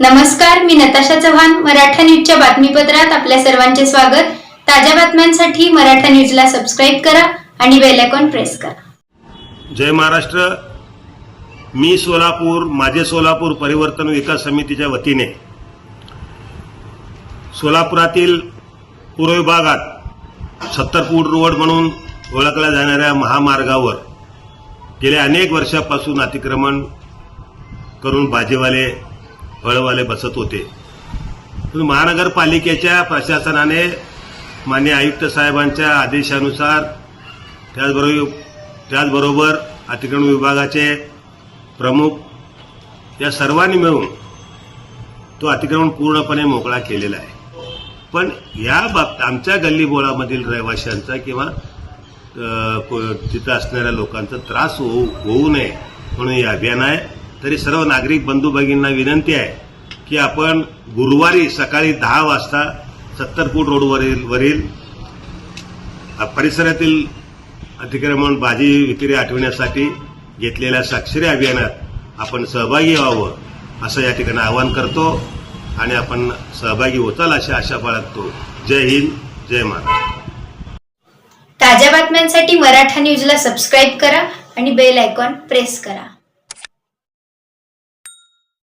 नमस्कार मी नताशा चव्हाण मराठा न्यूजच्या बातमीपत्रात आपल्या सर्वांचे स्वागत. ताज्या बातम्यांसाठी मराठा न्यूजला सबस्क्राईब करा आणि बेल आयकॉन प्रेस करा. जय महाराष्ट्र. मी सोलापूर माझे सोलापूर परिवर्तन विकास समितीच्या वतीने सोलापुरातील पूर्व विभागात सत्तरपूर रोड म्हणून ओळखल्या जाणाऱ्या महामार्गावर गेल्या अनेक वर्षापासून अतिक्रमण करून भाजीवाले फळवाले बसत होते. महानगरपालिकेच्या प्रशासनाने मान्य आयुक्त साहेबांच्या आदेशानुसार त्याचबरोबर त्याचबरोबर अतिक्रमण विभागाचे प्रमुख या सर्वांनी मिळून तो अतिक्रमण पूर्णपणे मोकळा केलेला आहे. पण या बाबत आमच्या गल्लीबोळामधील रहिवाशांचा किंवा को- तिथं असणाऱ्या लोकांचा त्रास होऊ होऊ नये म्हणून हे अभियान आहे. तरी सर्व नागरिक बंधू भगिनींना विनंती आहे की आपण गुरुवारी सकाळी दहा वाजता सत्तर फूट रोडवरील वरील परिसरातील अतिक्रमण भाजी विक्री आठवण्यासाठी घेतलेल्या साक्षरी अभियानात आपण सहभागी व्हावं असं या ठिकाणी आवाहन करतो आणि आपण सहभागी होताल अशा आशा बाळगतो. जय हिंद जय महाराष्ट्र. ताज्या बातम्यांसाठी मराठा न्यूजला सबस्क्राईब करा आणि बेल आयकॉन प्रेस करा.